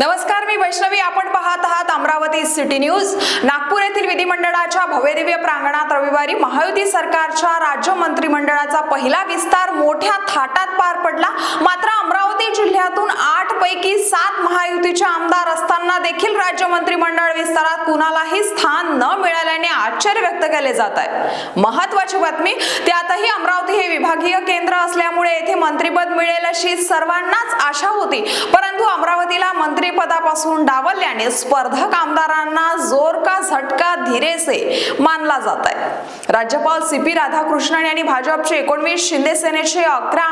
नमस्कार मी वैष्णवी. आपण पाहत आहात अमरावती सिटी न्यूज. नागपूर येथील विधिमंडळाच्या भव्यदिव्य प्रांगणात रविवारी महायुती सरकारच्या राज्य मंत्रिमंडळाचा पहिला विस्तार मोठ्या थाटात पार पडला. मात्र अमरावती जिल्ह्यातून आठ पैकी सात महायुतीचे आमदार असताना देखील राज्य मंत्रिमंडळ विस्तारात कुणालाही स्थान न मिळाल्याने आश्चर्य व्यक्त केले जात आहे. महत्वाची बातमी त्यातही अमरावती हे विभागीय केंद्र असल्यामुळे येथे मंत्रिपद मिळेल अशी सर्वांनाच आशा होती. परंतु अमरावतीला पासून डावलल्याने स्पर्धक आमदारांना जोर झटका धीरेसे मानला जात आहे राज्यपाल सी पी राधाकृष्णन यांनी भाजपचे एकोणवीस शिंदे सेनेचे अकरा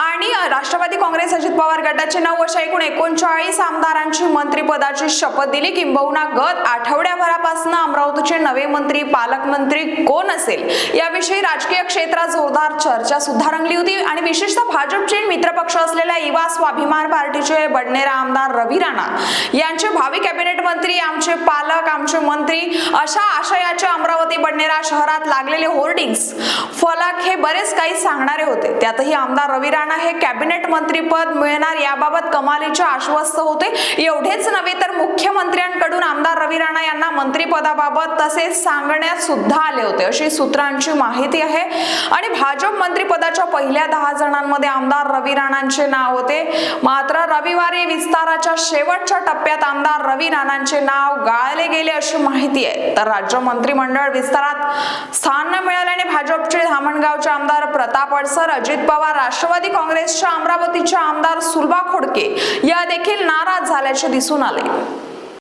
आणि राष्ट्रवादी काँग्रेस अजित पवार गटाचे नऊ अशा एकूण एकोणचाळीस आमदारांची मंत्रिपदाची शपथ दिली. किंबहुना गत आठवड्याभरापासून अमरावतीचे नवे मंत्री पालकमंत्री कोण असेल? याविषयी राजकीय क्षेत्रात जोरदार चर्चा सुद्धा रंगली होती आणि विशेषतः भाजपचे मित्रपक्ष असलेल्या युवा स्वाभिमान पार्टीचे बडनेरा आमदार रवी राणा यांचे भावी कॅबिनेट मंत्री आमचे पालक आमचे मंत्री अशा आशयाचे अमरावती बडनेरा शहरात लागलेले होर्डिंग्स. फलक हे बरेच काही सांगणारे होते. त्यातही आमदार रवी राणा हे कॅबिनेट मंत्रीपद मिळणार याबाबत कमालीचे आश्वस्त होते. एवढेच नव्हे तर मुख्यमंत्र्यांकडून आमदार राणा यांना मंत्रिपदाबाबत तसेच सांगण्यात सुद्धा आले होते. अशी सूत्रांची माहिती आहे. आणि भाजप मंत्रिपदाच्या पहिल्या दहा जणांमध्ये आमदार रवी राणांचे नाव होते. मात्र रविवारी विस्ताराच्या शेवटच्या टप्प्यात आमदार रवी राणांचे नाव गाळले गेले अशी माहिती आहे. तर राज्य मंत्रिमंडळ विस्तारात स्थान न मिळाल्याने भाजपचे धामणगावचे आमदार प्रताप अडसर अजित पवार राष्ट्रवादी काँग्रेसच्या अमरावतीचे आमदार सुलभा खोडके या देखील नाराज झाल्याचे दिसून आले.